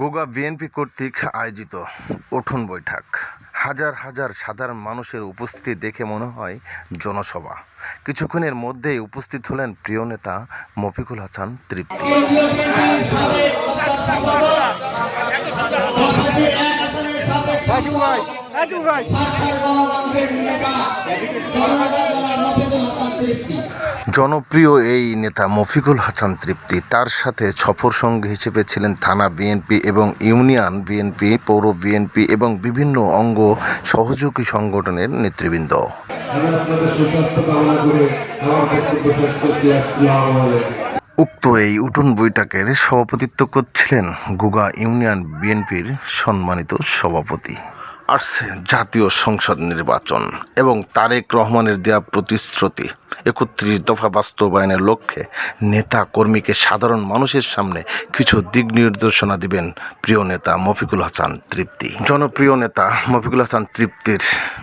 Goga BNP কর্তৃক আয়োজিত উঠোন বৈঠক। হাজার হাজার সাধারণ মানুষের উপস্থিতি দেখে মনে হয় জনসভা। কিছুক্ষণের মধ্যেই উপস্থিত হলেন প্রিয় নেতা মফিকুল হাসান তৃপ্তি। জনপ্রিয় এই নেতা মফিকুল হাসান তৃপ্তি তার সাথে সফর সঙ্গী হিসেবে ছিলেন থানা বিএনপি এবং ইউনিয়ন বিএনপি, পৌর বিএনপি এবং বিভিন্ন অঙ্গ সহযোগী সংগঠনের নেতৃবৃন্দ। উক্ত এই উঠোন বৈঠকের সভাপতিত্ব করছিলেন গুগা ইউনিয়ন বিএনপির সম্মানিত সভাপতি। আসছে জাতীয় সংসদ নির্বাচন এবং তারেক রহমানের দেয়া প্রতিশ্রুতি। একত্রিশ দফা বাস্তবায়নের লক্ষ্যে নেতা কর্মীকে সাধারণ মানুষের সামনে কিছু দিক নির্দেশনা দিবেন প্রিয় নেতা মফিকুল হাসান তৃপ্তি। জনপ্রিয় নেতা মফিকুল হাসান তৃপ্তির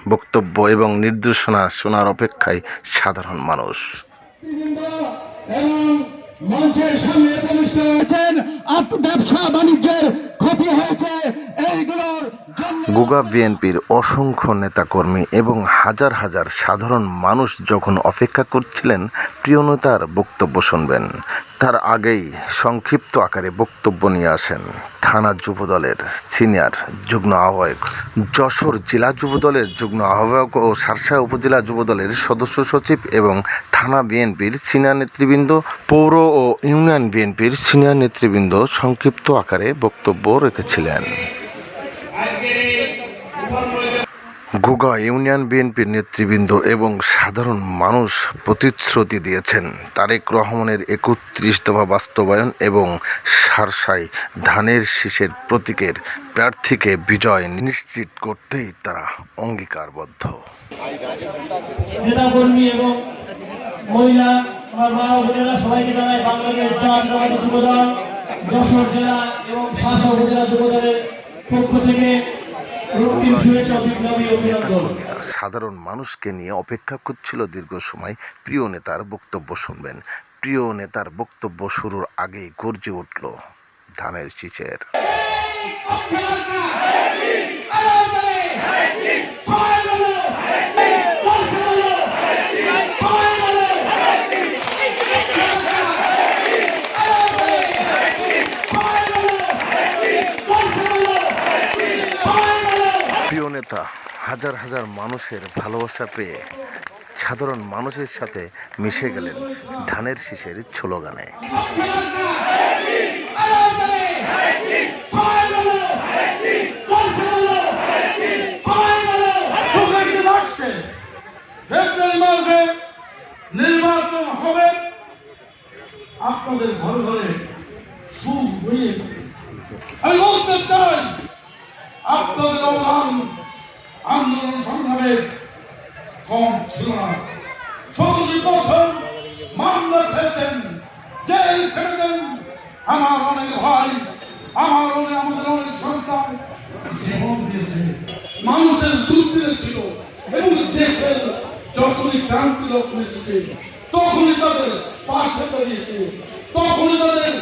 বক্তব্য এবং নির্দেশনা শোনার অপেক্ষায় সাধারণ মানুষ। মঞ্চের সামনে ব্যবসা বাণিজ্যের ক্ষতি জন্য গুগা বিএনপির অসংখ্য নেতাকর্মী এবং হাজার হাজার সাধারণ মানুষ যখন অপেক্ষা করছিলেন, প্রিয় নেতার বক্তব্য শুনবেন। তার আগেই সংক্ষিপ্ত আকারে বক্তব্য নিয়ে আসেন থানা যুবদলের সিনিয়র যুগ্ম আহ্বায়ক। যশোর জেলা যুবদলের যুগ্ম আহ্বায়ক ও সারসা উপজেলা যুবদলের সদস্য সচিব এবং থানা বিএনপির সিনিয়র নেতৃবৃন্দ, পৌর ও ইউনিয়ন বিএনপির সিনিয়র নেতৃবৃন্দ সংক্ষিপ্ত আকারে বক্তব্য রেখেছিলেন। গোগা ইউনিয়ন বিএনপির নেতৃবৃন্দ এবং সাধারণ মানুষ প্রতিশ্রুতি দিয়েছেন। তারেক রহমানের একত্রিশ দফা বাস্তবায়ন এবং সারসাই ধানের শীষের প্রতীকের প্রার্থীকে বিজয় নিশ্চিত করতেই তারা অঙ্গীকারবদ্ধ। পক্ষ থেকে সাধারণ মানুষকে নিয়ে অপেক্ষা করছিল দীর্ঘ সময় প্রিয় নেতার বক্তব্য শুনবেন। প্রিয় নেতার বক্তব্য শুরুর আগেই গর্জে উঠল ধানের শীষের নেতা হাজার হাজার মানুষের ভালোবাসা পেয়ে সাধারণ মানুষের সাথে মিশে গেলেন ধানের শীষের মাসে নির্বাচন হবে। আপনাদের ঘরে ঘরে সুখ বইয়ে আমি বলতে চাই, আপনাদের অবদান আন্দোলন সংগ্রামে কম ছিল না। চৌত্রিশ বছর মামলা খেয়েছেন জেল খেটেছেন আমার অনেক ভাই আমার অনেক আমাদের অনেক সন্তান জীবন দিয়েছে। মানুষের দুর্দিনে ছিল এবং দেশের যখনই ক্রান্তি লক্ষ্য এসেছে, তখনই তাদের পাশে দাঁড়িয়েছে তখনই তাদের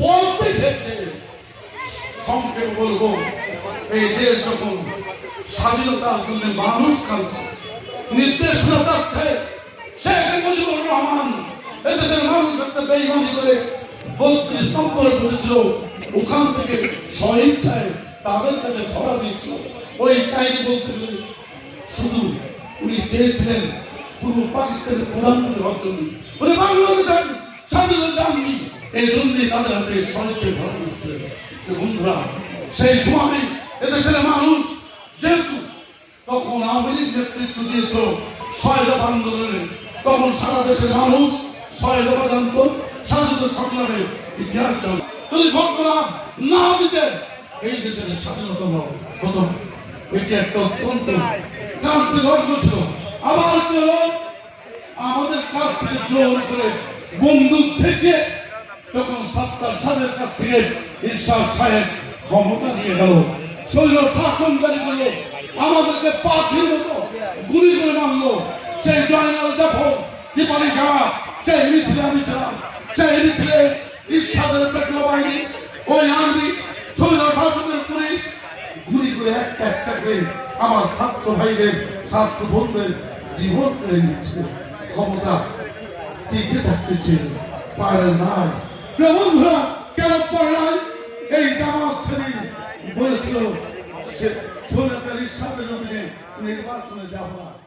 পথ দেখেছে সংক্ষেপ বলব, এই দেশ যখন স্বাধীনতার জন্য মানুষ কাঁদছে নির্দেশনা চাচ্ছে শেখ মুজিবুর রহমান। এদেশের মানুষ একটা বেইমানি করে ওখান থেকে স্বইচ্ছায় তাদের কাছে ধরা ওই কাহিনী বলতে গেলে শুধু উনি চেয়েছিলেন পূর্ব পাকিস্তানের প্রধানমন্ত্রী হওয়ার জন্য। উনি বাংলাদেশের স্বাধীনতা এই জন্যই তাদের হাতে স্বইচ্ছায় ধরা দিচ্ছে বন্ধুরা, সেই সময় এদেশের মানুষ যেহেতু তখন আওয়ামী লীগ নেতৃত্ব দিয়েছ ছয় দফা আন্দোলনে। তখন সারা দেশের মানুষ ছয় দফা জানত স্বাধীনতা সংগ্রামে ইতিহাস জানত। যদি ঘটনা না দিতে, এই দেশের স্বাধীনতা হতো না। এটি একটা অত্যন্ত ক্রান্তি ঘটনা ছিল। আবার কি হলো? আমাদের কাছ থেকে জোর করে বন্দুক থেকে তখন সাত্তার সাহেবের কাছ থেকে ঈশ্বর সাহেব ক্ষমতা নিয়ে গেল শৈল শাসনকারী করল আমাদেরকে পাখির মতো গুলি করে মারলো। সেই জয়নাল জাফর দীপালি খাওয়া সেই মিছিলে আমি ছিলাম সেই মিছিলে ঈশ্বরের পেট্রোল বাহিনী, ওই আর্মি শৈল থেকে আমার ছাত্র ভাইদের, ছাত্র বোনদের জীবন কেড়ে নিচ্ছে। ক্ষমতা টিকে থাকতে চেয়ে পারে না বন্ধুরা, কেন পারে এই জামাত সেদিন বলেছিল সে স্বৈরাচারীর সাথে নির্বাচনে যাব না।